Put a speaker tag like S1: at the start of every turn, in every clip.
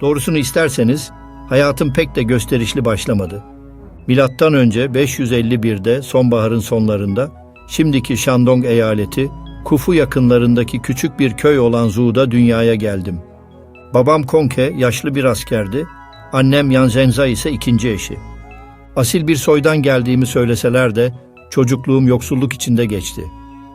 S1: Doğrusunu isterseniz hayatım pek de gösterişli başlamadı. Milattan önce 551'de sonbaharın sonlarında şimdiki Shandong eyaleti Kufu yakınlarındaki küçük bir köy olan Zu'da dünyaya geldim. Babam Konke yaşlı bir askerdi, annem Yanzenza ise ikinci eşi. Asil bir soydan geldiğimi söyleseler de çocukluğum yoksulluk içinde geçti.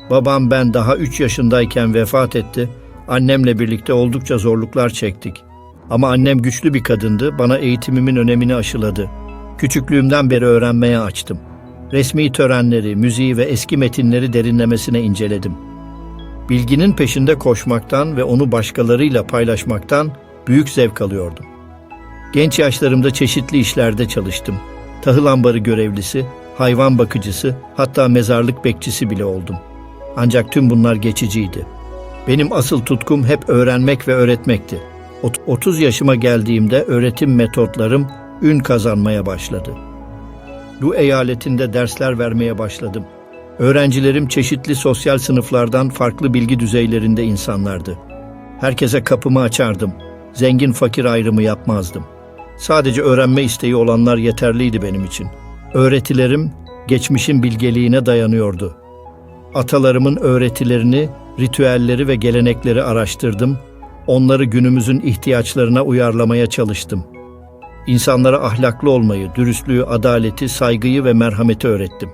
S1: Babam ben daha 3 yaşındayken vefat etti. Annemle birlikte oldukça zorluklar çektik. Ama annem güçlü bir kadındı, bana eğitimimin önemini aşıladı. Küçüklüğümden beri öğrenmeye açtım. Resmi törenleri, müziği ve eski metinleri derinlemesine inceledim. Bilginin peşinde koşmaktan ve onu başkalarıyla paylaşmaktan büyük zevk alıyordum. Genç yaşlarımda çeşitli işlerde çalıştım. Tahıl ambarı görevlisi, hayvan bakıcısı, hatta mezarlık bekçisi bile oldum. Ancak tüm bunlar geçiciydi. Benim asıl tutkum hep öğrenmek ve öğretmekti. Ot- 30 yaşıma geldiğimde öğretim metotlarım ün kazanmaya başladı. Lu eyaletinde dersler vermeye başladım. Öğrencilerim çeşitli sosyal sınıflardan farklı bilgi düzeylerinde insanlardı. Herkese kapımı açardım. Zengin fakir ayrımı yapmazdım. Sadece öğrenme isteği olanlar yeterliydi benim için. Öğretilerim geçmişin bilgeliğine dayanıyordu. Atalarımın öğretilerini, ritüelleri ve gelenekleri araştırdım. Onları günümüzün ihtiyaçlarına uyarlamaya çalıştım. İnsanlara ahlaklı olmayı, dürüstlüğü, adaleti, saygıyı ve merhameti öğrettim.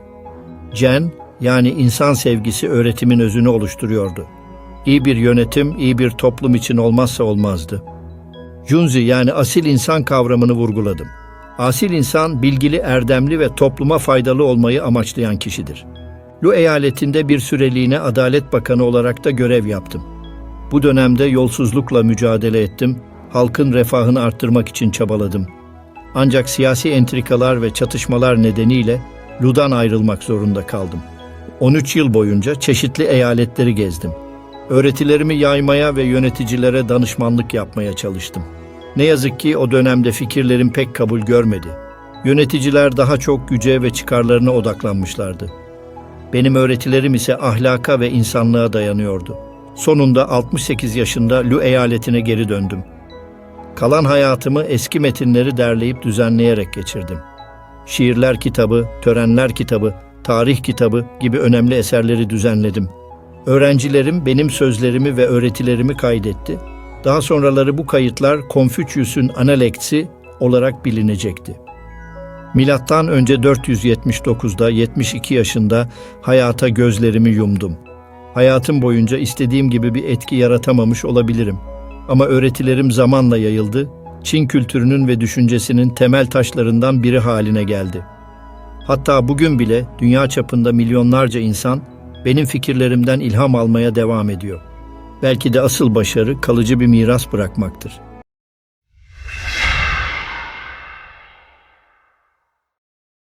S1: Cen, yani insan sevgisi öğretimin özünü oluşturuyordu. İyi bir yönetim, iyi bir toplum için olmazsa olmazdı. Junzi yani asil insan kavramını vurguladım. Asil insan bilgili, erdemli ve topluma faydalı olmayı amaçlayan kişidir. Lu eyaletinde bir süreliğine Adalet Bakanı olarak da görev yaptım. Bu dönemde yolsuzlukla mücadele ettim, halkın refahını arttırmak için çabaladım. Ancak siyasi entrikalar ve çatışmalar nedeniyle Lu'dan ayrılmak zorunda kaldım. 13 yıl boyunca çeşitli eyaletleri gezdim. Öğretilerimi yaymaya ve yöneticilere danışmanlık yapmaya çalıştım. Ne yazık ki o dönemde fikirlerim pek kabul görmedi. Yöneticiler daha çok güce ve çıkarlarına odaklanmışlardı. Benim öğretilerim ise ahlaka ve insanlığa dayanıyordu. Sonunda 68 yaşında Lu eyaletine geri döndüm. Kalan hayatımı eski metinleri derleyip düzenleyerek geçirdim. Şiirler kitabı, törenler kitabı, tarih kitabı gibi önemli eserleri düzenledim. Öğrencilerim benim sözlerimi ve öğretilerimi kaydetti. Daha sonraları bu kayıtlar Konfüçyüs'ün analeksi olarak bilinecekti. Milattan önce 479'da 72 yaşında hayata gözlerimi yumdum. Hayatım boyunca istediğim gibi bir etki yaratamamış olabilirim. Ama öğretilerim zamanla yayıldı, Çin kültürünün ve düşüncesinin temel taşlarından biri haline geldi. Hatta bugün bile dünya çapında milyonlarca insan benim fikirlerimden ilham almaya devam ediyor. Belki de asıl başarı kalıcı bir miras bırakmaktır.